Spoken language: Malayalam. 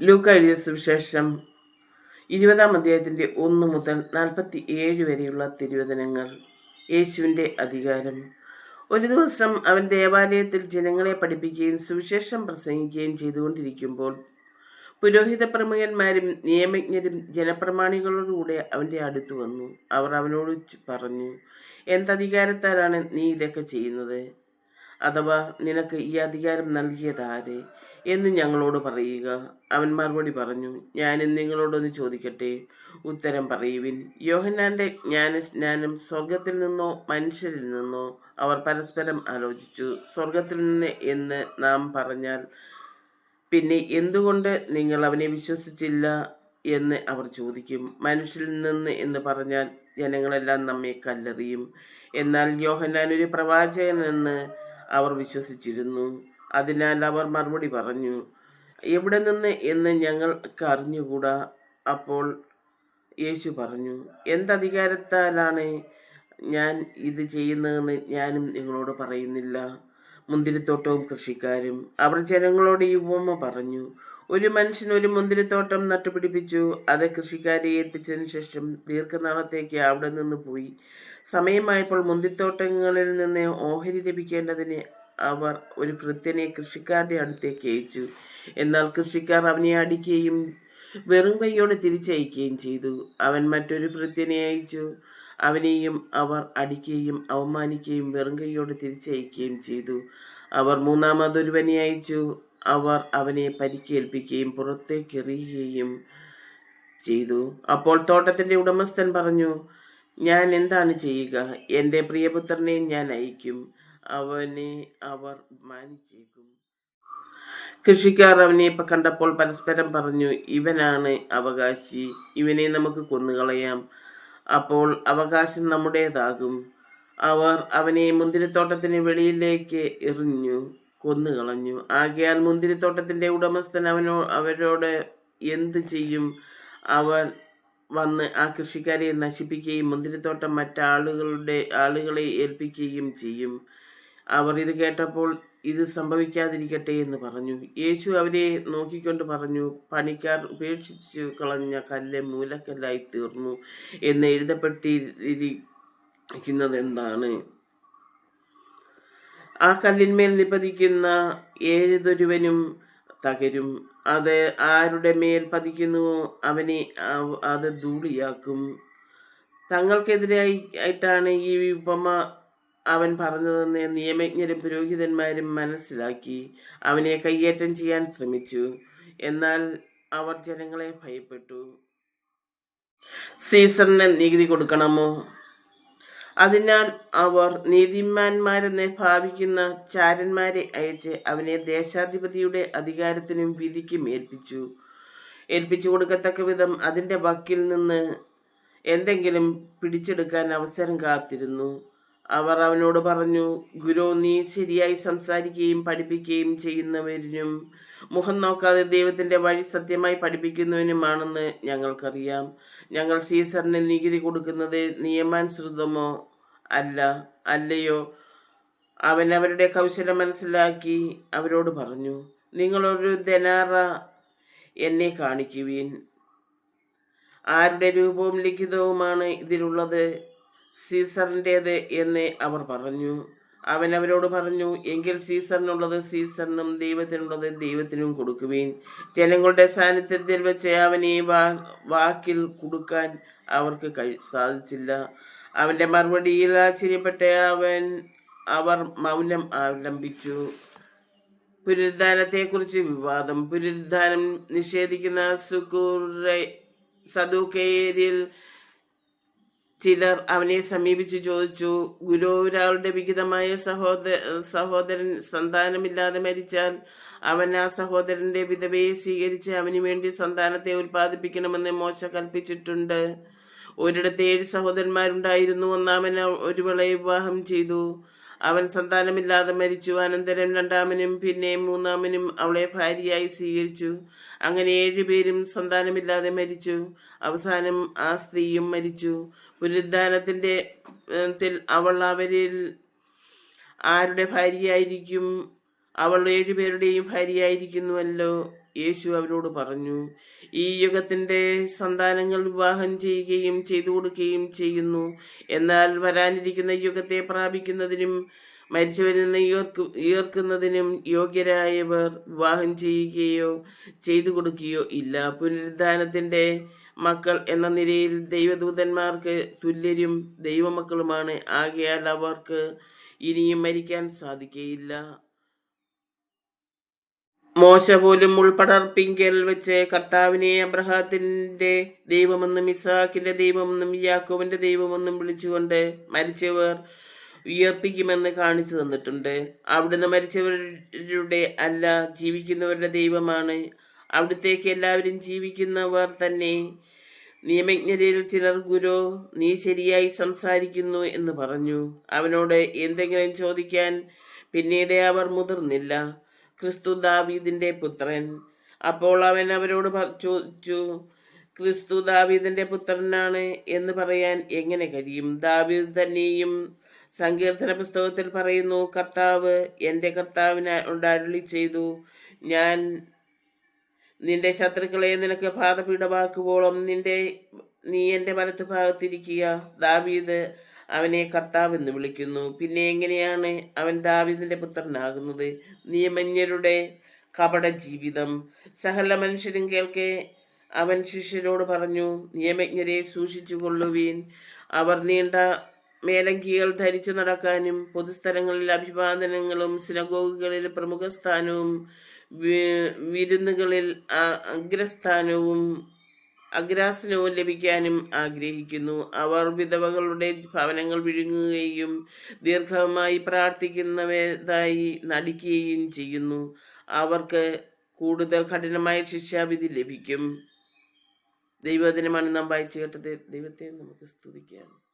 ലൂക്ക എഴുതിയ സുവിശേഷം ഇരുപതാം അധ്യായത്തിന്റെ ഒന്ന് മുതൽ നാൽപ്പത്തി ഏഴ് വരെയുള്ള തിരുവചനങ്ങൾ. യേശുവിന്റെ അധികാരം. ഒരു ദിവസം അവൻ ദേവാലയത്തിൽ ജനങ്ങളെ പഠിപ്പിക്കുകയും സുവിശേഷം പ്രസംഗിക്കുകയും ചെയ്തുകൊണ്ടിരിക്കുമ്പോൾ പുരോഹിത പ്രമുഖന്മാരും നിയമജ്ഞരും ജനപ്രമാണികളോടുകൂടെ അവന്റെ അടുത്ത് വന്നു. അവർ അവനോട് പറഞ്ഞു എന്തധികാരത്താലാണ് നീ ഇതൊക്കെ ചെയ്യുന്നത്? അഥവാ നിനക്ക് ഈ അധികാരം നൽകിയത് ആര് എന്ന് ഞങ്ങളോട് പറയുക. അവൻ മറുപടി പറഞ്ഞു ഞാനും നിങ്ങളോടൊന്ന് ചോദിക്കട്ടെ? ഉത്തരം പറയുവിൻ. യോഹന്നാന്റെ ജ്ഞാനസ്നാനം സ്വർഗത്തിൽ നിന്നോ മനുഷ്യരിൽ നിന്നോ അവർ പരസ്പരം ആലോചിച്ചു. സ്വർഗത്തിൽ നിന്ന് എന്ന് നാം പറഞ്ഞാൽ പിന്നെ എന്തുകൊണ്ട് നിങ്ങൾ അവനെ വിശ്വസിച്ചില്ല എന്ന് അവർ ചോദിക്കും. മനുഷ്യരിൽ നിന്ന് എന്ന് പറഞ്ഞാൽ ജനങ്ങളെല്ലാം നമ്മെ കല്ലെറിയും. എന്നാൽ യോഹന്നാൻ ഒരു പ്രവാചകനെന്ന് അവർ വിശ്വസിച്ചിരുന്നു. അതിനാൽ അവർ മറുപടി പറഞ്ഞു എവിടെ നിന്ന് എന്ന് ഞങ്ങൾക്ക് അറിഞ്ഞുകൂടാ അപ്പോൾ യേശു പറഞ്ഞു എന്തധികാരത്താലാണ് ഞാൻ ഇത് ചെയ്യുന്നതെന്ന് ഞാനും നിങ്ങളോട് പറയുന്നില്ല. മുന്തിരിത്തോട്ടവും കൃഷിക്കാരും അവർ ജനങ്ങളോട് ഈ ഉപമ പറഞ്ഞു ഒരു മനുഷ്യൻ ഒരു മുന്തിരിത്തോട്ടം നട്ടുപിടിപ്പിച്ചു. അത് കൃഷിക്കാരെ ഏൽപ്പിച്ചതിന് ശേഷം ദീർഘനാളത്തേക്ക് അവിടെ നിന്ന് പോയി. സമയമായപ്പോൾ മുന്തിരിത്തോട്ടങ്ങളിൽ നിന്ന് ഓഹരി ലഭിക്കേണ്ടതിന് അവർ ഒരു ഭൃത്യനെ കൃഷിക്കാരുടെ അടുത്തേക്ക് അയച്ചു. എന്നാൽ കൃഷിക്കാർ അവനെ അടിക്കുകയും വെറും കൈയോടെ തിരിച്ചയക്കുകയും ചെയ്തു. അവൻ മറ്റൊരു ഭൃത്യനെ അയച്ചു. അവനെയും അവർ അടിക്കുകയും അവമാനിക്കുകയും വെറും കൈയോടെ തിരിച്ചയക്കുകയും ചെയ്തു. അവർ മൂന്നാമതൊരുവനെ അയച്ചു. അവർ അവനെ പരിക്കേൽപ്പിക്കുകയും പുറത്തേക്ക് എറിയുകയും ചെയ്തു. അപ്പോൾ തോട്ടത്തിന്റെ ഉടമസ്ഥൻ പറഞ്ഞു ഞാൻ എന്താണ് ചെയ്യുക? എന്റെ പ്രിയപുത്രനെ ഞാൻ അയക്കും അവനെ അവർ മാനിച്ചേക്കും. കൃഷിക്കാർ അവനെ കണ്ടപ്പോൾ പരസ്പരം പറഞ്ഞു ഇവനാണ് അവകാശി. ഇവനെ നമുക്ക് കൊന്നുകളയാം. അപ്പോൾ അവകാശം നമ്മുടേതാകും. അവർ അവനെ മുന്തിരിത്തോട്ടത്തിന് വെളിയിലേക്ക് എറിഞ്ഞു. കൊന്നുകളഞ്ഞു. ആകയാൽ മുന്തിരിത്തോട്ടത്തിന്റെ ഉടമസ്ഥൻ അവനോ അവരോട് എന്തു ചെയ്യും? അവൻ വന്ന് ആ കൃഷിക്കാരെ നശിപ്പിക്കുകയും മുന്തിരിത്തോട്ടം മറ്റാളുകളുടെ ആളുകളെ ഏൽപ്പിക്കുകയും ചെയ്യും. അവർ ഇത് കേട്ടപ്പോൾ ഇത് സംഭവിക്കാതിരിക്കട്ടെ എന്ന് പറഞ്ഞു. യേശു അവരെ നോക്കിക്കൊണ്ട് പറഞ്ഞു പണിക്കാർ ഉപേക്ഷിച്ച് കളഞ്ഞ കല്ല് മൂലക്കല്ലായി തീർന്നു എന്ന് എഴുതപ്പെട്ടിരിക്കുന്നത് എന്താണ് ആ കല്ലിന്മേൽ നിപതിക്കുന്ന ഏതൊരുവനും തകരും. അത് ആരുടെ മേൽ പതിക്കുന്നുവോ അവനെ അവ- അത് ധൂളിയാക്കും. തങ്ങൾക്കെതിരായി ആയിട്ടാണ് ഈ ഉപമ അവൻ പറഞ്ഞതെന്ന് നിയമജ്ഞരും പുരോഹിതന്മാരും മനസ്സിലാക്കി. അവനെ കയ്യേറ്റം ചെയ്യാൻ ശ്രമിച്ചു. എന്നാൽ അവർ ജനങ്ങളെ ഭയപ്പെട്ടു. സീസറിന് നികുതി കൊടുക്കണമോ? അതിനാൽ അവർ നീതിമാന്മാരെന്ന് ഭാവിക്കുന്ന ചാരന്മാരെ അയച്ച് അവനെ ദേശാധിപതിയുടെ അധികാരത്തിനും വിധിക്കും ഏൽപ്പിച്ചു. ഏൽപ്പിച്ചു കൊടുക്കത്തക്ക വിധം അതിന്റെ വക്കിൽ നിന്ന് എന്തെങ്കിലും പിടിച്ചെടുക്കാൻ അവസരം കാത്തിരുന്നു. അവർ അവനോട് പറഞ്ഞു ഗുരു നീ ശരിയായി സംസാരിക്കുകയും പഠിപ്പിക്കുകയും ചെയ്യുന്നവരിനും മുഖം നോക്കാതെ ദൈവത്തിന്റെ വഴി സത്യമായി പഠിപ്പിക്കുന്നവനുമാണെന്ന് ഞങ്ങൾക്കറിയാം. ഞങ്ങൾ സീസറിന് നികുതി കൊടുക്കുന്നത് നിയമാനുസൃതമോ അല്ല? അല്ലയോ? അവൻ അവരുടെ കൗശലം മനസ്സിലാക്കി അവരോട് പറഞ്ഞു നിങ്ങളൊരു ധനാറ എന്നെ കാണിക്കുവീൻ. ആരുടെ രൂപവും ലിഖിതവുമാണ് ഇതിലുള്ളത്. സീസറിന്റേത് എന്ന് അവർ പറഞ്ഞു. അവൻ അവരോട് പറഞ്ഞു എങ്കിൽ സീസറിനുള്ളത് സീസറിനും ദൈവത്തിനുള്ളത് ദൈവത്തിനും കൊടുക്കുവീൻ. ജനങ്ങളുടെ സാന്നിധ്യത്തിൽ വെച്ച് അവനെ വാക്കിൽ കൊടുക്കാൻ അവർക്ക് കഴി സാധിച്ചില്ല. അവന്റെ മറുപടിയിൽ ആശ്ചര്യപ്പെട്ട അവൻ അവർ മൗനം അവലംബിച്ചു പുനരുദ്ധാനത്തെക്കുറിച്ച് വിവാദം. പുനരുദ്ധാനം നിഷേധിക്കുന്ന സുക്കൂറെ സദൂക്കേരിൽ ചിലർ അവനെ സമീപിച്ചു ചോദിച്ചു ഗുരു ഒരാളുടെ വിഹിതമായ സഹോദര സഹോദരൻ സന്താനമില്ലാതെ മരിച്ചാൽ അവൻ ആ സഹോദരന്റെ വിധവയെ സ്വീകരിച്ച് അവന് വേണ്ടി സന്താനത്തെ ഉൽപ്പാദിപ്പിക്കണമെന്ന് മോശ കൽപ്പിച്ചിട്ടുണ്ട്. ഒരിടത്ത് ഏഴ് സഹോദരന്മാരുണ്ടായിരുന്നു. ഒന്നാമൻ ഒരുവളെ വിവാഹം ചെയ്തു. അവൻ സന്താനമില്ലാതെ മരിച്ചു. അനന്തരം രണ്ടാമനും പിന്നെ മൂന്നാമനും അവളെ ഭാര്യയായി സ്വീകരിച്ചു. അങ്ങനെ ഏഴുപേരും സന്താനമില്ലാതെ മരിച്ചു. അവസാനം ആ സ്ത്രീയും മരിച്ചു. പുനരുദ്ധാനത്തിന്റെ അവൾ അവരിൽ ആരുടെ ഭാര്യയായിരിക്കും? അവൾ ഏഴുപേരുടെയും ഭാര്യയായിരിക്കുന്നുവല്ലോ. യേശു അവരോട് പറഞ്ഞു ഈ യുഗത്തിന്റെ സന്താനങ്ങൾ വിവാഹം ചെയ്യുകയും ചെയ്തു കൊടുക്കുകയും ചെയ്യുന്നു. എന്നാൽ വരാനിരിക്കുന്ന യുഗത്തെ പ്രാപിക്കുന്നതിനും മരിച്ചവരിൽ നിന്ന് ഉയർക്കു ഉയർക്കുന്നതിനും യോഗ്യരായവർ വിവാഹം ചെയ്യുകയോ ചെയ്തു കൊടുക്കുകയോ ഇല്ല. പുനരുദ്ധാനത്തിന്റെ മക്കൾ എന്ന നിലയിൽ ദൈവദൂതന്മാർക്ക് തുല്യരും ദൈവമക്കളുമാണ്. ആകയാൽ അവർക്ക് ഇനിയും മരിക്കാൻ സാധിക്കുകയില്ല മോശ പോലും ഉൾപ്പടർപ്പിങ്കൽ വെച്ച് കർത്താവിനെ അബ്രഹാത്തിന്റെ ദൈവമെന്നും ഇസാക്കിന്റെ ദൈവമെന്നും യാക്കോവിന്റെ ദൈവമെന്നും വിളിച്ചുകൊണ്ട് മരിച്ചവർ ഉയർപ്പിക്കുമെന്ന് കാണിച്ചു തന്നിട്ടുണ്ട്. അവിടുന്ന് മരിച്ചവരുടെ അല്ല ജീവിക്കുന്നവരുടെ ദൈവമാണ്. അവിടത്തേക്ക് എല്ലാവരും ജീവിക്കുന്നവർ തന്നെ. നിയമജ്ഞരിൽ ചിലർ ഗുരു നീ ശരിയായി സംസാരിക്കുന്നു എന്ന് പറഞ്ഞു. അവനോട് എന്തെങ്കിലും ചോദിക്കാൻ? പിന്നീട് അവർ മുതിർന്നില്ല. ക്രിസ്തു ദാവീദിന്റെ പുത്രൻ. അപ്പോൾ അവൻ അവരോട് ചോദിച്ചു ക്രിസ്തു ദാവീദിന്റെ പുത്രനാണ് എന്ന് പറയാൻ എങ്ങനെ കഴിയും? ദാവീദ് തന്നെയും സങ്കീർത്തന പുസ്തകത്തിൽ പറയുന്നു കർത്താവ് എന്റെ കർത്താവിന് ഉണ്ടാരുളി ചെയ്തു. ഞാൻ നിന്റെ ശത്രുക്കളെ നിനക്ക് പാതപീഠമാക്കുവോളം നിന്റെ നീ എന്റെ വലത്ത് ഭാഗത്തിരിക്കുക ദാവീദ് അവനെ കർത്താവ് എന്ന് വിളിക്കുന്നു. പിന്നെ എങ്ങനെയാണ് അവൻ ദാവീദിന്റെ പുത്രനാകുന്നത്? നിയമജ്ഞരുടെ കപട ജീവിതം സകല മനുഷ്യരും കേൾക്കെ. അവൻ ശിഷ്യരോട് പറഞ്ഞു നിയമജ്ഞരെ സൂക്ഷിച്ചു കൊള്ളുവീൻ അവർ നീണ്ട മേലങ്കികൾ ധരിച്ചു നടക്കാനും പൊതുസ്ഥലങ്ങളിൽ അഭിവാദനങ്ങളും സിനഗോഗുകളിൽ പ്രമുഖ സ്ഥാനവും വിരുന്നുകളിൽ അഗ്രസ്ഥാനവും അഗ്രാസനവും ലഭിക്കാനും ആഗ്രഹിക്കുന്നു. അവർ വിധവകളുടെ ഭവനങ്ങൾ വിഴുങ്ങുകയും ദീർഘമായി പ്രാർത്ഥിക്കുന്നവരായി നടിക്കുകയും ചെയ്യുന്നു. അവർക്ക് കൂടുതൽ കഠിനമായ ശിക്ഷാവിധി ലഭിക്കും. ദൈവദിനമാണ് നാം വായിച്ചു കേട്ടത്. ദൈവത്തെ നമുക്ക് സ്തുതിക്കാം.